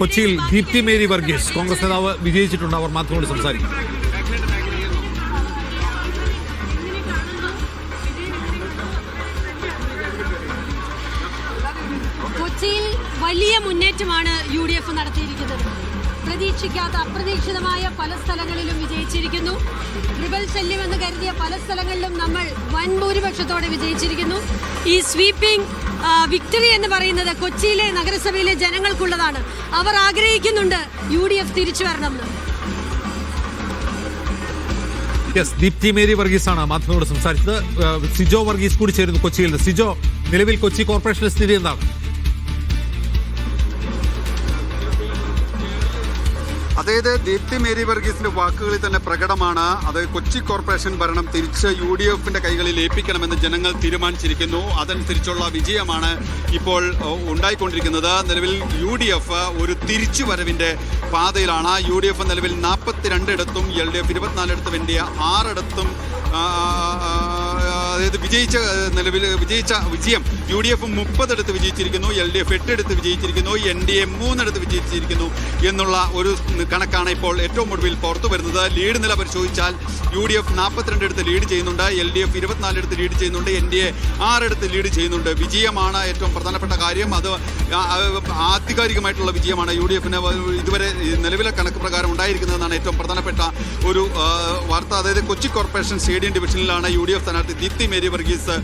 കൊച്ചിയിൽ ദീപ്തി മേരി വർഗീസ്. കോൺഗ്രസ് നേതാവ് വിജയിച്ചിട്ടുണ്ട്. അവർ മാധ്യമങ്ങളോട് സംസാരിക്കും. വലിയ മുന്നേറ്റമാണ് യു ഡി എഫ് നടത്തിയിരിക്കുന്നത്. പ്രതീക്ഷിക്കാത്ത അപ്രതീക്ഷിതമായ പല സ്ഥലങ്ങളിലും വിജയിച്ചിരിക്കുന്നു. ട്രിബൽ ശല്യം എന്ന് കരുതിയ പല സ്ഥലങ്ങളിലും നമ്മൾ വൻ ഭൂരിപക്ഷത്തോടെ വിജയിച്ചിരിക്കുന്നു. ഈ സ്വീപ്പിംഗ് വിക്ടറി എന്ന് പറയുന്നത് കൊച്ചിയിലെ നഗരസഭയിലെ ജനങ്ങൾക്കുള്ളതാണ്. അവർ ആഗ്രഹിക്കുന്നുണ്ട് യു ഡി എഫ് തിരിച്ചു വരണമെന്ന് യെസ് ദീപ്തി മേരി വർഗീസ് ആണ് മാധ്യമങ്ങളോട് സംസാരിച്ചത്. സിജോ വർഗീസ് കൂടി ചേരുന്നു കൊച്ചിയിൽ നിന്ന്. സിജോ നിലവിൽ കൊച്ചി കോർപ്പറേഷനിലെ സ്ഥിതി എന്താണ്? അതായത് ദീപ്തി മേരി വർഗീസിന്റെ വാക്കുകളിൽ തന്നെ പ്രകടമാണ്. അത് കൊച്ചി കോർപ്പറേഷൻ ഭരണം തിരിച്ച് യു ഡി എഫിന്റെ കൈകളിൽ ഏൽപ്പിക്കണമെന്ന് ജനങ്ങൾ തീരുമാനിച്ചിരിക്കുന്നു. അതനുസരിച്ചുള്ള വിജയമാണ് ഇപ്പോൾ ഉണ്ടായിക്കൊണ്ടിരിക്കുന്നത്. നിലവിൽ യു ഡി എഫ് ഒരു തിരിച്ചുവരവിന്റെ പാതയിലാണ്. യു ഡി എഫ് നിലവിൽ നാൽപ്പത്തിരണ്ടിടത്തും എൽ ഡി എഫ് ഇരുപത്തിനാലിടത്തും വേണ്ടിയ ആറിടത്തും അതായത് വിജയിച്ച നിലവിൽ വിജയിച്ച വിജയം യു ഡി എഫ് മുപ്പതെടുത്ത് വിജയിച്ചിരിക്കുന്നു എൽ ഡി എഫ് എട്ടെടുത്ത് വിജയിച്ചിരിക്കുന്നു എൻ ഡി എ മൂന്നെടുത്ത് വിജയിച്ചിരിക്കുന്നു എന്നുള്ള ഒരു കണക്കാണ് ഇപ്പോൾ ഏറ്റവും ഒടുവിൽ പുറത്തു വരുന്നത്. ലീഡ് നില പരിശോധിച്ചാൽ യു ഡി എഫ് നാൽപ്പത്തിരണ്ടിടത്ത് ലീഡ് ചെയ്യുന്നുണ്ട് എൽ ഡി എഫ് ഇരുപത്തിനാലെടുത്ത് ലീഡ് ചെയ്യുന്നുണ്ട് എൻ ഡി എ ആറെടുത്ത് ലീഡ് ചെയ്യുന്നുണ്ട്. വിജയമാണ് ഏറ്റവും പ്രധാനപ്പെട്ട കാര്യം. അത് ആധികാരികമായിട്ടുള്ള വിജയമാണ് യു ഡി എഫിന് ഇതുവരെ നിലവിലെ കണക്ക് പ്രകാരം ഉണ്ടായിരിക്കുന്നതെന്നാണ് ഏറ്റവും പ്രധാനപ്പെട്ട ഒരു വാർത്ത. അതായത് കൊച്ചി കോർപ്പറേഷൻ സ്റ്റേഡിയം ഡിവിഷനിലാണ് യു ഡി എഫ് സ്ഥാനാർത്ഥി ദീപ്തി മേരി വർഗീസ്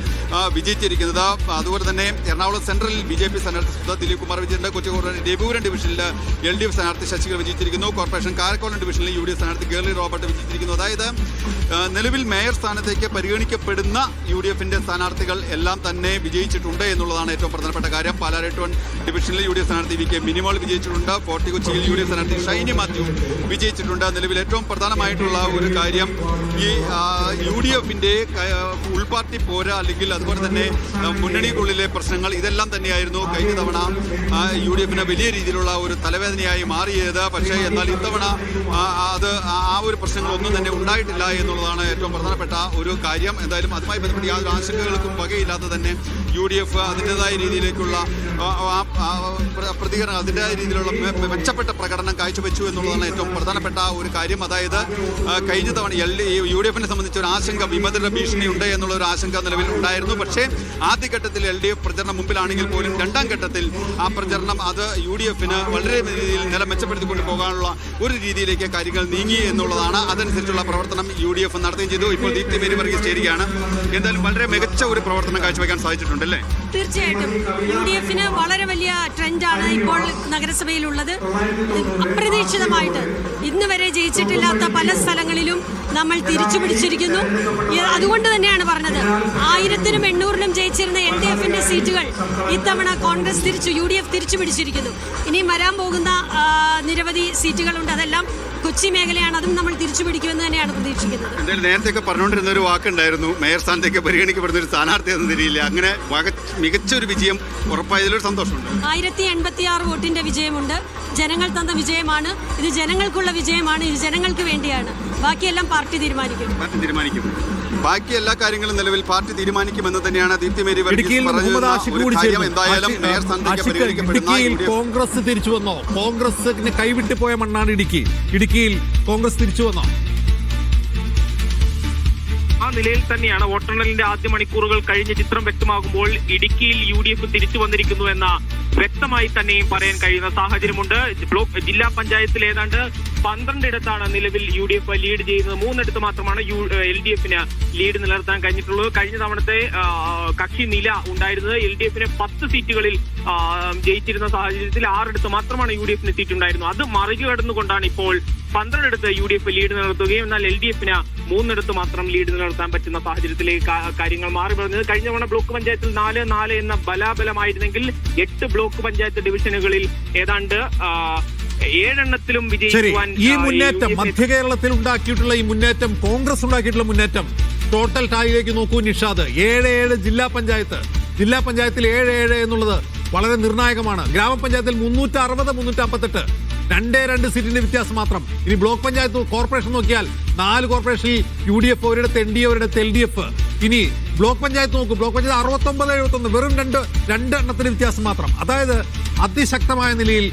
വിജയിച്ചിരിക്കുന്നത്. അതുപോലെ തന്നെ എറണാകുളം സെൻട്രലിൽ ബി ജെ പി സ്ഥാനാർത്ഥി ദിലീപ് കുമാർ വിജയന്റെ കൊച്ചി കോർപ്പറേഷൻ ഡിവിഷനിൽ എൽ ഡി എഫ് സ്ഥാനാർത്ഥി ശശികല വിജയിച്ചിരിക്കുന്നു. കോർപ്പറേഷൻ കാരക്കോളം ഡിവിഷനിൽ യു ഡി എഫ് സ്ഥാനാർത്ഥി ഗേർലി റോബർട്ട് വിജയിച്ചിരിക്കുന്നു. അതായത് നിലവിൽ മേയർ സ്ഥാനത്തേക്ക് പരിഗണിക്കപ്പെടുന്ന യു ഡി എഫിന്റെ സ്ഥാനാർത്ഥികൾ എല്ലാം തന്നെ വിജയിച്ചിട്ടുണ്ട് എന്നുള്ളതാണ് ഏറ്റവും പ്രധാനപ്പെട്ട കാര്യം. പാലാരേട്ടവൻ ഡിവിഷനിൽ യു ഡി എഫ് സ്ഥാനാർത്ഥി വി കെ മിനിമോൾ വിജയിച്ചിട്ടുണ്ട്. ഫോർട്ടി കൊച്ചിയിൽ യു ഡി എഫ് സ്ഥാനാർത്ഥി ഷൈനി മാത്യു വിജയിച്ചിട്ടുണ്ട്. നിലവിൽ ഏറ്റവും പ്രധാനമായിട്ടുള്ള ഒരു കാര്യം ഈ യു ഡി എഫിന്റെ ഉൾപാർട്ടി പോര അല്ലെങ്കിൽ അതുപോലെ തന്നെ മുന്നണിക്കുള്ളിലെ പ്രശ്നങ്ങൾ ഇതെല്ലാം തന്നെയായിരുന്നു കഴിഞ്ഞ തവണ യു ഡി എഫിന് വലിയ രീതിയിലുള്ള ഒരു തലവേദനയായി മാറിയത്. പക്ഷേ എന്നാൽ ഇത്തവണ അത് ആ ഒരു പ്രശ്നങ്ങളൊന്നും തന്നെ ഉണ്ടായിട്ടില്ല എന്നുള്ളതാണ് ഏറ്റവും പ്രധാനപ്പെട്ട ഒരു കാര്യം. എന്തായാലും അതുമായി ബന്ധപ്പെട്ട് യാതൊരു ആശങ്കകൾക്കും വകയില്ലാതെ തന്നെ യു ഡി എഫ് അതിന്റെതായ രീതിയിലേക്കുള്ള പ്രതികരണം അതിന്റെതായ രീതിയിലുള്ള മെച്ചപ്പെട്ട പ്രകടനം കാഴ്ചവെച്ചു എന്നുള്ളതാണ് ഏറ്റവും പ്രധാനപ്പെട്ട ഒരു കാര്യം. അതായത് കഴിഞ്ഞ തവണ എൽ യു ഡി എഫിനെ സംബന്ധിച്ച് ഒരു ആശങ്ക വിമതരുടെ ഭീഷണി ഉണ്ട് എന്നുള്ള ഒരു ആശങ്ക നിലവിൽ ഉണ്ടായിരുന്നു. പക്ഷേ ആദ്യഘട്ടത്തിൽ എൽ ഡി എഫ് പ്രചരണം മുമ്പിലാണെങ്കിൽ പോലും രണ്ടാം ഘട്ടത്തിൽ ആ പ്രചരണം അത് യു ഡി എഫിന് വളരെ രീതിയിൽ നില മെച്ചപ്പെടുത്തിക്കൊണ്ട് പോകാനുള്ള ഒരു രീതിയിലേക്ക് കാര്യങ്ങൾ നീങ്ങി എന്നുള്ളതാണ്. അതനുസരിച്ചുള്ള പ്രവർത്തനം യു ഡി എഫ് നടത്തുകയും ചെയ്തു. ഇപ്പോൾ ദീപ്തി മേരി വർഗീസ് ചേരുകയാണ്. എന്തായാലും വളരെ മികച്ച ഒരു പ്രവർത്തനം കാഴ്ചവെക്കാൻ സാധിച്ചിട്ടുണ്ട് അല്ലേ? തീർച്ചയായിട്ടും. യു ഡി എഫിന് വളരെ വലിയ ട്രെൻഡാണ് ഇപ്പോൾ നഗരസഭയിലുള്ളത്. അപ്രതീക്ഷിതമായിട്ട് ഇന്ന് വരെ ജയിച്ചിട്ടില്ലാത്ത പല സ്ഥലങ്ങളിലും നമ്മൾ തിരിച്ചു പിടിച്ചിരിക്കുന്നു. അതുകൊണ്ട് തന്നെയാണ് പറഞ്ഞത്. ആയിരത്തിനും എണ്ണൂറിനും ജയിച്ചിരുന്ന എൽ ഡി എഫിന്റെ സീറ്റുകൾ ഇത്തവണ കോൺഗ്രസ് തിരിച്ചു യു ഡി എഫ് തിരിച്ചു പിടിച്ചിരിക്കുന്നു. ഇനിയും വരാൻ പോകുന്ന നിരവധി സീറ്റുകളുണ്ട്. അതെല്ലാം കൊച്ചി മേഖലയാണ് അതും നമ്മൾ തിരിച്ചു പിടിക്കുമെന്ന് തന്നെയാണ് പ്രതീക്ഷിക്കുന്നത്. എന്തായാലും നേരത്തെ പറഞ്ഞുകൊണ്ടിരുന്ന ഒരു വാക്കുണ്ടായിരുന്നു മേയർ സ്ഥാനത്തേക്ക് പരിഗണിക്കപ്പെടുന്ന ഒരു സ്ഥാനാർത്ഥി എന്ന നിലയിൽ അങ്ങനെ മികച്ച ഒരു വിജയം ഉറപ്പായതിലൊരു സന്തോഷമുണ്ട്. ആയിരത്തി എൺപത്തി ആറ് വോട്ടിന്റെ വിജയമുണ്ട്. ജനങ്ങൾ തന്ന വിജയമാണ്. ഇത് ജനങ്ങൾക്കുള്ള വിജയമാണ്. ഇത് ജനങ്ങൾക്ക് വേണ്ടിയാണ്. ബാക്കിയെല്ലാം പാർട്ടി തീരുമാനിക്കും. പാർട്ടി തീരുമാനിക്കും. ബാക്കി എല്ലാ കാര്യങ്ങളും നിലവിൽ പാർട്ടി തീരുമാനിക്കുമെന്ന് തന്നെയാണ് ദീപ്തി മേരി ഇടുക്കിയിൽ കോൺഗ്രസ് തിരിച്ചു വന്നോ? കോൺഗ്രസിന് കൈവിട്ടു പോയ മണ്ണാണ് ഇടുക്കി. ഇടുക്കിയിൽ കോൺഗ്രസ് തിരിച്ചു വന്നോ? ആ നിലയിൽ തന്നെയാണ് വോട്ടെണ്ണലിന്റെ ആദ്യ മണിക്കൂറുകൾ കഴിഞ്ഞ ചിത്രം വ്യക്തമാകുമ്പോൾ ഇടുക്കിയിൽ യു ഡി എഫ് തിരിച്ചു വന്നിരിക്കുന്നു എന്ന വ്യക്തമായി തന്നെയും പറയാൻ കഴിയുന്ന സാഹചര്യമുണ്ട്. ബ്ലോക്ക് ജില്ലാ പഞ്ചായത്തിൽ ഏതാണ്ട് പന്ത്രണ്ടിടത്താണ് നിലവിൽ യു ഡി എഫ് ലീഡ് ചെയ്യുന്നത്. മൂന്നിടത്ത് മാത്രമാണ് യു എൽ ഡി എഫിന് ലീഡ് നിലനിർത്താൻ കഴിഞ്ഞിട്ടുള്ളത്. കഴിഞ്ഞ തവണത്തെ കക്ഷി നില ഉണ്ടായിരുന്നത് എൽ ഡി എഫിന് പത്ത് സീറ്റുകളിൽ ജയിച്ചിരുന്ന സാഹചര്യത്തിൽ ആറിടത്ത് മാത്രമാണ് യു ഡി എഫിന് സീറ്റ് ഉണ്ടായിരുന്നത് അത് മറികടന്നുകൊണ്ടാണ് ഇപ്പോൾ പന്ത്രണ്ടിടത്ത് യു ഡി എഫ് ലീഡ് നിലനിർത്തുകയും എന്നാൽ എൽ ഡി എഫിന് മൂന്നിടത്ത് മാത്രം ലീഡ് നിലനിർത്താൻ പറ്റുന്ന സാഹചര്യത്തിലേക്ക് കാര്യങ്ങൾ മാറി പറഞ്ഞത് കഴിഞ്ഞ തവണ ബ്ലോക്ക് പഞ്ചായത്തിൽ നാല് നാല് എന്ന ബലാബലമായിരുന്നെങ്കിൽ എട്ട് ബ്ലോക്ക് പഞ്ചായത്ത് ഡിവിഷനുകളിൽ ഏതാണ്ട് ഏഴെണ്ണത്തിലും വിജയിക്കുവാൻ ഈ മുന്നേറ്റം മധ്യ കേരളത്തിൽ ഉണ്ടാക്കിയിട്ടുള്ള ഈ മുന്നേറ്റം കോൺഗ്രസ് ഉണ്ടാക്കിയിട്ടുള്ള മുന്നേറ്റം ടോട്ടൽ ടായിലേക്ക് നോക്കൂ നിഷാദ്. ഏഴ് ഏഴ് ജില്ലാ പഞ്ചായത്ത്. ജില്ലാ പഞ്ചായത്തിൽ ഏഴ് ഏഴ് എന്നുള്ളത് വളരെ നിർണായകമാണ്. ഗ്രാമപഞ്ചായത്തിൽ മുന്നൂറ്റി അറുപത് മുന്നൂറ്റി അമ്പത്തെട്ട് രണ്ടേ രണ്ട് സീറ്റിന്റെ വ്യത്യാസം മാത്രം. ഇനി ബ്ലോക്ക് പഞ്ചായത്ത് കോർപ്പറേഷൻ നോക്കിയാൽ നാല് കോർപ്പറേഷനിൽ യു ഡി എഫ് ഒരിടത്ത് എൻ ഡി എ ഒരിടത്ത് എൽ ഡി എഫ്. ഇനി ബ്ലോക്ക് പഞ്ചായത്ത് നോക്കും. ബ്ലോക്ക് പഞ്ചായത്ത് അറുപത്തൊമ്പത് എഴുപത്തൊന്ന്. വെറും രണ്ട് രണ്ട് എണ്ണത്തിന് വ്യത്യാസം മാത്രം. അതായത് അതിശക്തമായ നിലയിൽ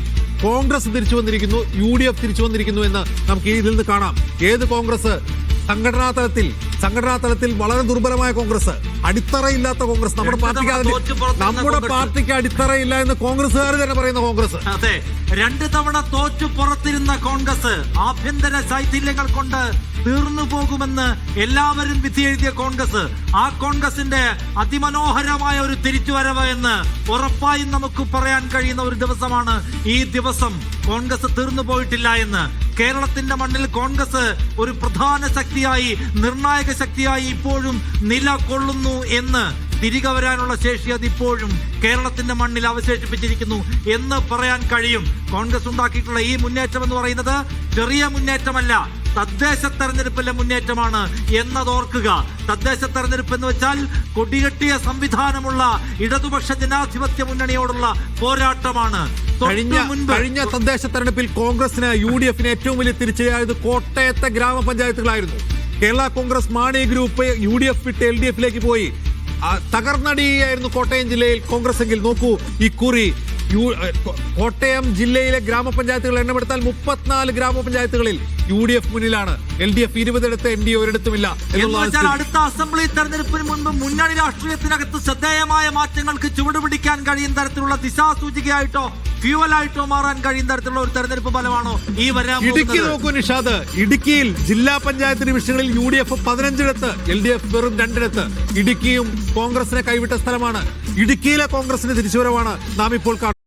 കോൺഗ്രസ് തിരിച്ചു വന്നിരിക്കുന്നു യു ഡി എഫ് തിരിച്ചു വന്നിരിക്കുന്നു എന്ന് നമുക്ക് ഇതിൽ നിന്ന് കാണാം. ഏത് കോൺഗ്രസ്? സംഘടനാ തലത്തിൽ സംഘടനാ തലത്തിൽ വളരെ ദുർബലമായ കോൺഗ്രസ്. അടിത്തറയില്ലാത്ത കോൺഗ്രസ്. നമ്മുടെ പാർട്ടിക്ക് അതിന് നമ്മുടെ പാർട്ടിക്ക് അടിത്തറയില്ല എന്ന് കോൺഗ്രസ്സുകാർ തന്നെ പറയുന്ന കോൺഗ്രസ്. അതെ രണ്ട് തവണ തോറ്റു പുറത്തിരുന്ന കോൺഗ്രസ്. ആഭ്യന്തര ശൈഥില്യങ്ങൾ കൊണ്ട് തീർന്നു പോകുമെന്ന് എല്ലാവരും വിധി എഴുതിയ കോൺഗ്രസ് ആ കോൺഗ്രസിന്റെ അതിമനോഹരമായ ഒരു തിരിച്ചുവരവ് എന്ന് ഉറപ്പായും നമുക്ക് പറയാൻ കഴിയുന്ന ഒരു ദിവസമാണ് ഈ ദിവസം. കോൺഗ്രസ് തീർന്നു പോയിട്ടില്ല എന്ന് കേരളത്തിന്റെ മണ്ണിൽ കോൺഗ്രസ് ഒരു പ്രധാന ശക്തിയായി നിർണായക ശക്തിയായി ഇപ്പോഴും നിലകൊള്ളുന്നു എന്ന് തിരികെ വരാനുള്ള ശേഷി അതിപ്പോഴും കേരളത്തിന്റെ മണ്ണിൽ അവശേഷിപ്പിച്ചിരിക്കുന്നു എന്ന് പറയാൻ കഴിയും. കോൺഗ്രസ് ഉണ്ടാക്കിയിട്ടുള്ള ഈ മുന്നേറ്റം എന്ന് പറയുന്നത് ചെറിയ മുന്നേറ്റമല്ല തദ്ദേശ തെരഞ്ഞെടുപ്പിലെ മുന്നേറ്റമാണ് എന്നതോർക്കുക. തദ്ദേശ തെരഞ്ഞെടുപ്പ് എന്ന് വെച്ചാൽ കൊടികെട്ടിയ സംവിധാനമുള്ള ഇടതുപക്ഷ ജനാധിപത്യ മുന്നണിയോടുള്ള പോരാട്ടമാണ്. കഴിഞ്ഞ കഴിഞ്ഞ തദ്ദേശ തെരഞ്ഞെടുപ്പിൽ കോൺഗ്രസിന് യു ഡി എഫിന് ഏറ്റവും വലിയ തിരിച്ചടിയായത് കോട്ടയത്തെ ഗ്രാമപഞ്ചായത്തുകളായിരുന്നു. Kerala Congress Mani group U D F വിട്ട് എൽ ഡി എഫിലേക്ക് പോയി തകർന്നടിയായിരുന്നു കോട്ടയം ജില്ലയിൽ കോൺഗ്രസ് എങ്കിൽ. നോക്കൂ ഈ യു ഏ, കോ- കോട്ടയം ജില്ലയിലെ ഗ്രാമപഞ്ചായത്തുകൾ എണ്ണമെടുത്താൽ മുപ്പത്തിനാല് ഗ്രാമപഞ്ചായത്തുകളിൽ യു ഡി എഫ് മുന്നിലാണ്. എൽ ഡി എഫ് ഇരുപതിടത്ത് എൻ ഡി എ ഒരിടത്തുമില്ല. അടുത്ത അസംബ്ലി തെരഞ്ഞെടുപ്പിന് മുൻപ് മുന്നണി രാഷ്ട്രീയത്തിനകത്ത് ശ്രദ്ധേയമായ മാറ്റങ്ങൾക്ക് ചുവടുപിടിക്കാൻ കഴിയുന്ന തരത്തിലുള്ള ദിശാസൂചികയായിട്ടോ ഫ്യൂവലായിട്ടോ മാറാൻ കഴിയുന്ന തരത്തിലുള്ള ഒരു തെരഞ്ഞെടുപ്പ് ഫലമാണോ ഈ വരാൻ ഇടുക്കി നോക്കൂ നിഷാദ്. ഇടുക്കിയിൽ ജില്ലാ പഞ്ചായത്ത് ഡിവിഷനുകളിൽ യു ഡി എഫ് പതിനഞ്ചിടത്ത് എൽ ഡി എഫ് വെറും രണ്ടിടത്ത്. ഇടുക്കിയും കോൺഗ്രസിനെ കൈവിട്ട സ്ഥലമാണ്. ഇടുക്കിയിലെ കോൺഗ്രസിന്റെ തിരിച്ചുവരവാണ് നാം ഇപ്പോൾ കാണുന്നത്.